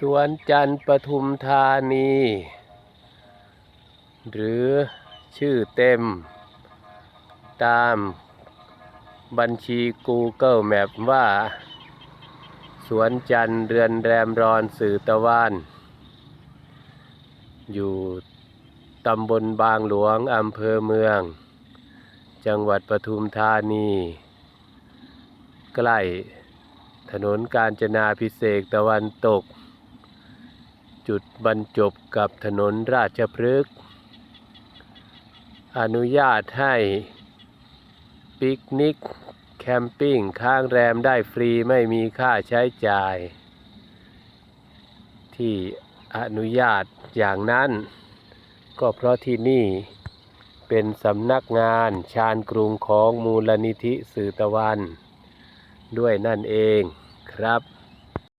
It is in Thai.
สวนจันทร์ปทุมธานี หรือชื่อเต็ม ตามบัญชี Google Map ว่า สวนจันทร์เรือนแรมรอนสื่อตะวัน อยู่ตำบลบางหลวง อำเภอเมือง จังหวัดปทุมธานี ใกล้ถนนกาญจนาพิเศษตะวันตก จุดบรรจบกับถนนราชพฤกษ์อนุญาตให้ปิกนิกแคมปิ้งค้างแรมได้ฟรีไม่มีค่าใช้จ่าย ที่อนุญาตอย่างนั้น ก็เพราะที่นี่เป็นสำนักงานชาญกรุงของมูลนิธิสื่อตะวัน ด้วยนั่นเองครับ